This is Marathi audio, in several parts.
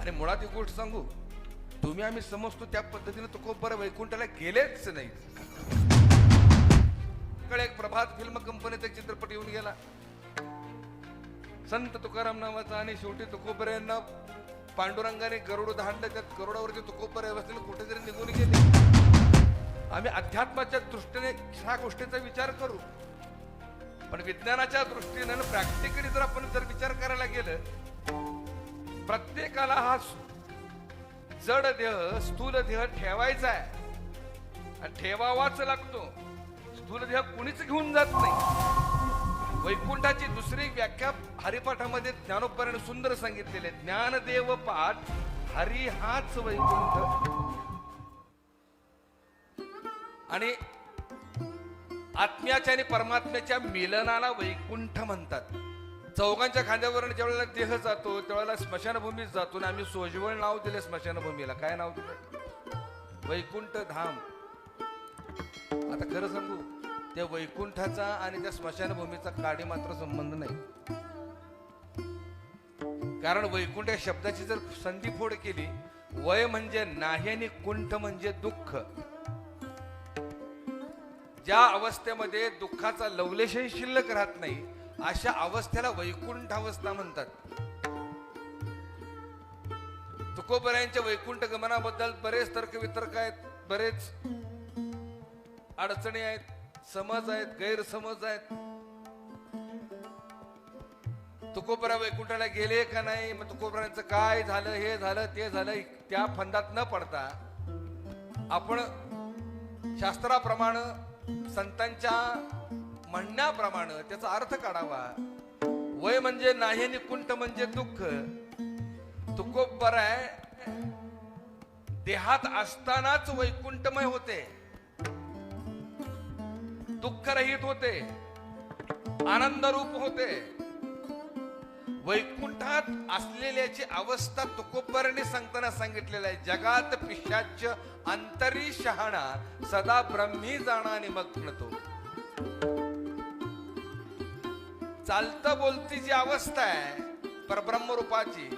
आणि मुळात एक गोष्ट सांगू? तुम्ही आम्ही समजतो त्या पद्धतीने तुकोबर वैकुंठाला गेलेच नाही कडे एक प्रभात फिल्म कंपनीचा एक चित्रपट येऊन गेला. संत तुकाराम नावाचा आणि शेवटी तुकोबर यांना पांडुरंगाने गरुड धाडलं त्या गरुडावरती तुकोबर बसलेले कुठेतरी निघून गेले. आम्ही अध्यात्माच्या दृष्टीने ह्या गोष्टीचा विचार करू. पण विज्ञानाच्या दृष्टीने प्रॅक्टिकली जर आपण जर विचार करायला गेलं प्रत्येकाला हा जड देह स्थूल देह ठेवायचा आहे. आणि ठेवावाच लागतो. स्थूल देह कुणीच घेऊन जात नाही. वैकुंठाची दुसरी व्याख्या हरिपाठामध्ये ज्ञानोपराने सुंदर सांगितलेले ज्ञानदेव पाठ हरी हाच वैकुंठ. आणि आत्म्याच्या आणि परमात्म्याच्या मिलनाला वैकुंठ म्हणतात. चौघांच्या खांद्यावरून ज्यावेळेला देह जातो त्यावेळेला स्मशानभूमीत जातो आणि आम्ही सोजवळ नाव दिले स्मशानभूमीला. काय नाव दिलं वैकुंठ धाम. आता खरं सांगू त्या वैकुंठाचा आणि त्या स्मशानभूमीचा काडी मात्र संबंध नाही. कारण वैकुंठ या शब्दाची जर संधी फोड केली वय म्हणजे नाही आणि कुंठ म्हणजे दुःख. ज्या अवस्थेमध्ये दुःखाचा लवलेशही शिल्लक राहत नाही अशा अवस्थेला वैकुंठ अवस्था म्हणतात. तुकोबऱ्यांच्या वैकुंठ गमनाबद्दल बरेच तर्क वितर्क आहेत बरेच अडचणी आहेत समज आहेत गैरसमज आहेत. तुकोबरा वैकुंठाला गेले का नाही? मग तुकोबऱ्यांचं काय झालं हे झालं ते झालं त्या फंदात न पडता आपण शास्त्राप्रमाणे संतांच्या म्हणण्याप्रमाणे त्याचा अर्थ काढावा. वय म्हणजे नाही निकुंठ म्हणजे दुःख. तुकोप बराय देहात असतानाच वैकुंठमय होते. दुःखरहित होते. आनंद रूप होते. वैकुंठात असलेल्याची अवस्था तुकोबरने सांगताना सांगितलेलं आहे. जगात पिशाच अंतरी शहाणा सदा ब्रह्मी जाणा निमग्न तो. चालत बोलती जी अवस्था आहे परब्रह्म रूपाची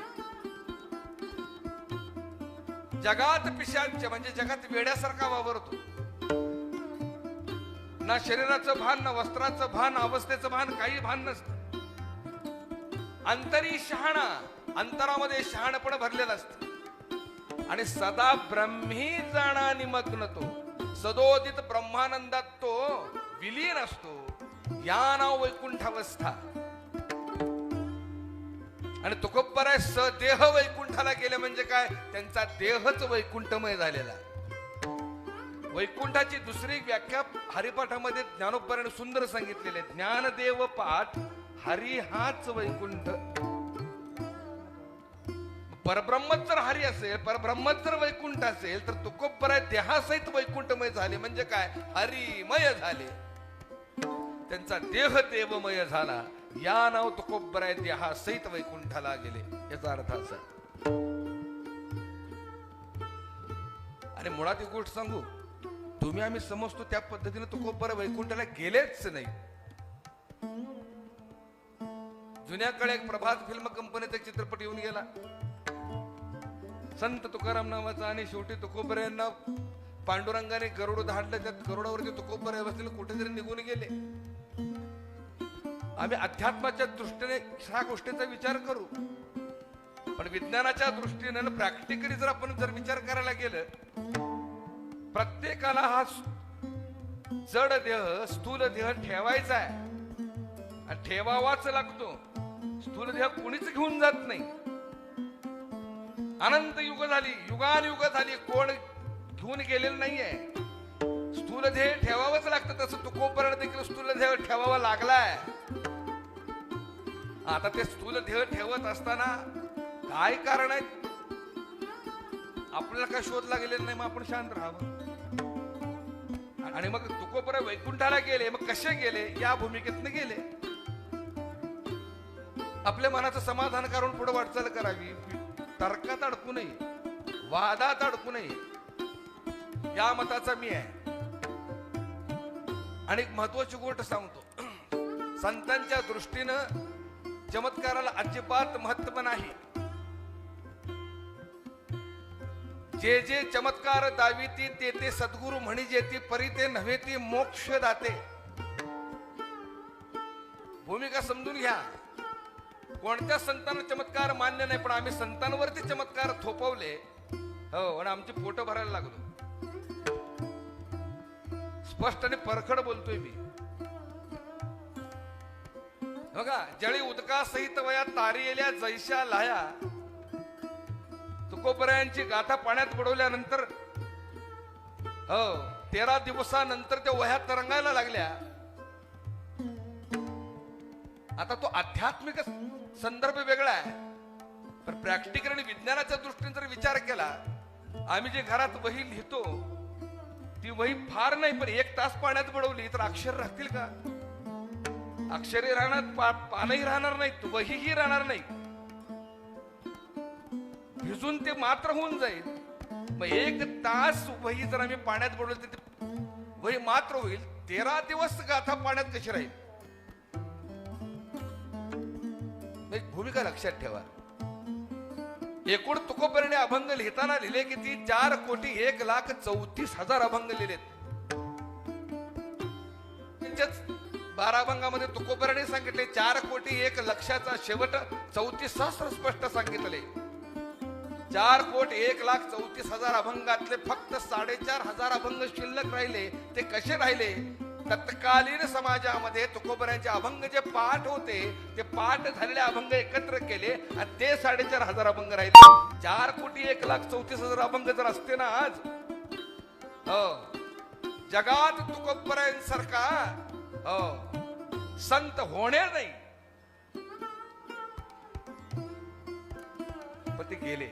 जगात पिशाच म्हणजे जगात वेड्यासारखा वावरतो ना शरीराचं भान ना वस्त्राचं भान अवस्थेचं भान काही भान नसतं. अंतरी शहाणा अंतरामध्ये शहाणपण भरलेलं असत. आणि सदा ब्रह्मी जाणा निमग्न तो. सदोदित ब्रह्मानंदात तो विलीन असतो. या नाव वैकुंठावस्था. आणि तुकोबर आहे सदेह वैकुंठाला गेले म्हणजे काय? त्यांचा देहच वैकुंठमय झालेला. वैकुंठाची दुसरी व्याख्या हरिपाठामध्ये ज्ञानोपराने सुंदर सांगितलेले ज्ञानदेव पाठ हरी हाच वैकुंठ. परब्रह्मच जर हरी असेल परब्रह्मच जर वैकुंठ असेल तर तुकोबर देहासहित वैकुंठमय झाले. म्हणजे काय? हरिमय झाले. त्यांचा देह देवमय झाला. या नाव तुकोबराय देहा सहित वैकुंठाला गेले. याचा अर्थ असा. आणि मुळात एक गोष्ट सांगू. तुम्ही आम्ही समजतो त्या पद्धतीने तुकोबर वैकुंठाला गेलेच नाही. जुन्या काळी एक प्रभात फिल्म कंपनीचा एक चित्रपट येऊन गेला. संत तुकाराम नावाचा आणि शेवटी तुकोबर यांना पांडुरंगाने गरुड धाडलं त्यात गरुडावरती तुकोबर बसलेले कुठेतरी निघून गेले. आम्ही अध्यात्माच्या दृष्टीने ह्या गोष्टीचा विचार करू. पण विज्ञानाच्या दृष्टीने प्रॅक्टिकली जर आपण जर विचार करायला गेलं प्रत्येकाला हा जड देह स्थूल देह ठेवायचा आहे. आणि ठेवावाच लागतो. स्थूल देह कुणीच घेऊन जात नाही. अनंत युग झाली युगानुयुग झाली कोण घेऊन गेलेलं नाहीये. स्थूल देह ठेवावंच लागतं तसं तुकोपर्यंत देखील स्थूल देह ठेवावा लागलाय. आता ते स्थूल ध्येय ठेवत असताना काय कारण आहे आपल्याला काय शोध लागलेला नाही मग आपण शांत राहावं. आणि मग तुकोपर वैकुंठाला गेले मग कसे गेले? या भूमिकेतनं गेले. आपल्या मनाचं समाधान करून पुढे वाटचाल करावी. तर्कात अडकू नये. वादात अडकू नये. या मताचा मी आहे. आणि एक महत्वाची गोष्ट सांगतो. संतांच्या दृष्टीनं चमत्काराला अजिबात महत्त्व नाही. जे जे चमत्कार दाविती ते ते सद्गुरु म्हणी जेती परी ते नव्हे ती मोक्ष दाते. भूमिका समजून घ्या. कोणत्या संतांना चमत्कार मान्य नाही पण आम्ही संतांवरती चमत्कार थोपवले. हो आणि आमची पोट भरायला लागलो. स्पष्ट आणि परखड बोलतोय मी. बघा जळी उदका सहित वया तारियल्या जैशा लाया तुकोपर्यांची गाथा पाण्यात बुडवल्यानंतर हो तेरा दिवसानंतर त्या वह्या तरंगायला लागल्या. आता तो आध्यात्मिक संदर्भ वेगळा आहे. पण प्रॅक्टिकल आणि विज्ञानाच्या दृष्टीने जर विचार केला आम्ही जे घरात वही लिहितो ती वही फार नाही पण एक तास पाण्यात बुडवली तर अक्षर राहतील का? अक्षरे राहणार पा- पानही राहणार नाहीत वहीही राहणार नाही. भिजून ते मात्र होऊन जाईल. मग एक तास वही जर आम्ही पाण्यात बुडवली तर वही मात्र होईल. तेरा दिवस गाथा पाण्यात कशी राहील? भूमिका लक्षात ठेवा. एकूण तुकोबरणे अभंग लिहिताना लिहिले किती? चार कोटी एक लाख चौतीस हजार अभंग लिहिलेत. बारा अभंगामध्ये तुकोबरणे सांगितले चार कोटी एक लक्षाचा शेवट चौतीस सहस्र स्पष्ट सांगितले. चार कोट एक लाख चौतीस हजार अभंगातले फक्त साडेचार हजार अभंग शिल्लक राहिले. ते कसे राहिले? तत्कालीन समाजामध्ये तुकोबऱ्यांचे अभंग जे पाठ होते ते पाठ झालेले अभंग एकत्र केले आणि ते साडेचार हजार अभंग राहिले. चार कोटी एक लाख चौतीस हजार अभंग जर असते ना आज हो. जगात तुकोबऱ्यांसारखा हो. संत होणे नाही. पण ते गेले.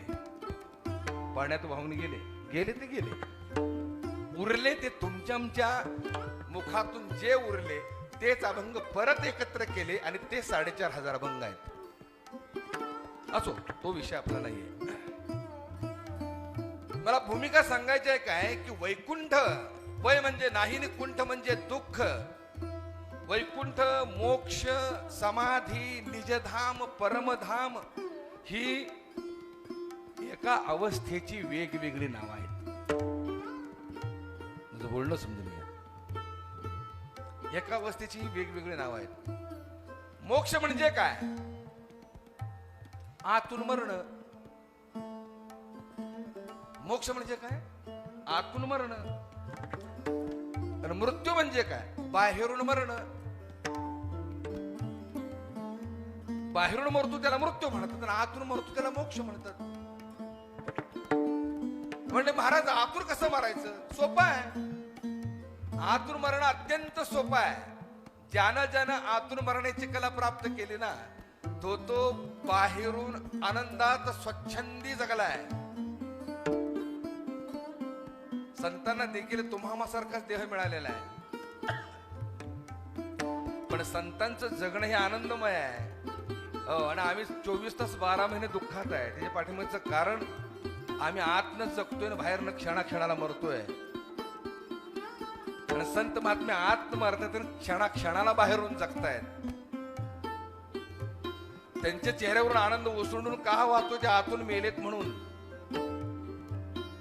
पाण्यात वाहून गेले. गेले ते गेले. उरले ते तुमच्या आमच्या मुखातून जे उरले तेच अभंग परत एकत्र केले आणि ते साडेचार हजार अभंग आहेत. असो तो विषय आपला नाहीये. मला भूमिका सांगायची आहे काय की वैकुंठ वय म्हणजे नाही कुंठ म्हणजे दुःख. वैकुंठ मोक्ष समाधी निजधाम परमधाम ही एका अवस्थेची वेगवेगळी नावं आहेत. माझं बोलणं समजून घ्या. एका अवस्थेची वेगवेगळी नावं आहेत. मोक्ष म्हणजे काय? आतून मरण. मोक्ष म्हणजे काय? आतून मरण. आणि मृत्यू म्हणजे काय? बाहेरून मरण. बाहेरून मरतो त्याला मृत्यू म्हणतात आणि आतून मरतो त्याला मोक्ष म्हणतात. म्हणजे महाराज आतून कसं मारायचं? सोपं आहे. आतून मरण अत्यंत सोपं आहे. ज्यानं ज्यानं आतून मरण्याची कला प्राप्त केली ना तो तो बाहेरून आनंदात स्वच्छंदी जगलाय संतांना देखील तुम्हासारखाच देह मिळालेला आहे. पण संतांचं जगणं हे आनंदमय आहे. हो आणि आम्ही चोवीस तास बारा महिने दुःखात आहे. त्याच्या पाठीमागचं कारण आम्ही आतनं जगतोय आणि बाहेरनं क्षणाक्षणाला मरतोय. आणि संत महात्मे आत मरतात आणि क्षणा क्षणाला बाहेरून जगतायत. त्यांच्या चेहऱ्यावरून आनंद ओसंडून का वाहतो ते आतून मेलेत म्हणून.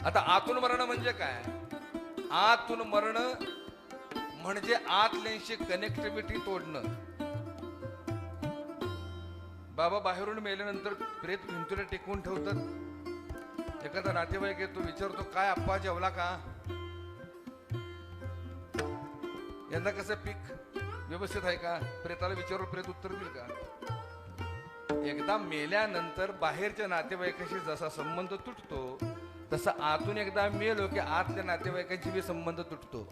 आता आतून मरण म्हणजे काय? आतून मरण म्हणजे आतल्यांशी कनेक्टिव्हिटी तोडणं. बाबा बाहेरून मेल्यानंतर प्रेत भिंतीला टेकवून ठेवतात. एखादा नातेवाईक येतो विचारतो काय आप्पा जेवला का? यंदा कसं पीक व्यवस्थित आहे का? प्रेताला विचारून प्रेत उत्तर देईल का? एकदा मेल्यानंतर बाहेरच्या नातेवाईकाशी जसा संबंध तुटतो तसा आतून एकदा मेलो की आतल्या नातेवाईकांशी बी संबंध तुटतो.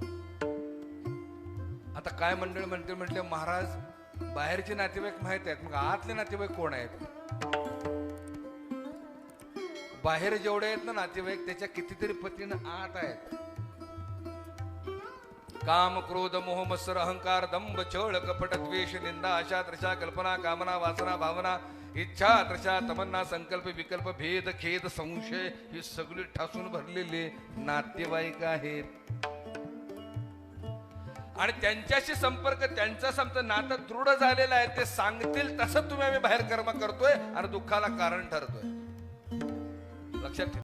आता काय मंडळ म्हणते म्हटले महाराज बाहेरचे नातेवाईक माहीत आहेत मग आतले नातेवाईक कोण आहेत? बाहेर जेवढे आहेत ना नातेवाईक त्याच्या कितीतरी पतीनं आत आहेत. काम क्रोध मोह मत्सर अहंकार दंभ छळ कपट द्वेष निंदा अशा तशा कल्पना कामना वासना भावना इच्छा तशा तमन्ना संकल्प विकल्प भेद खेद संशय ही सगळी ठासून भरलेले नातेवाईक आहेत. आणि त्यांच्याशी संपर्क त्यांचा समजा नातं दृढ झालेलं आहे ते सांगतील तसं तुम्ही आम्ही बाहेर कर्म करतोय आणि दुःखाला कारण ठरतोय. लक्षात ठेवा.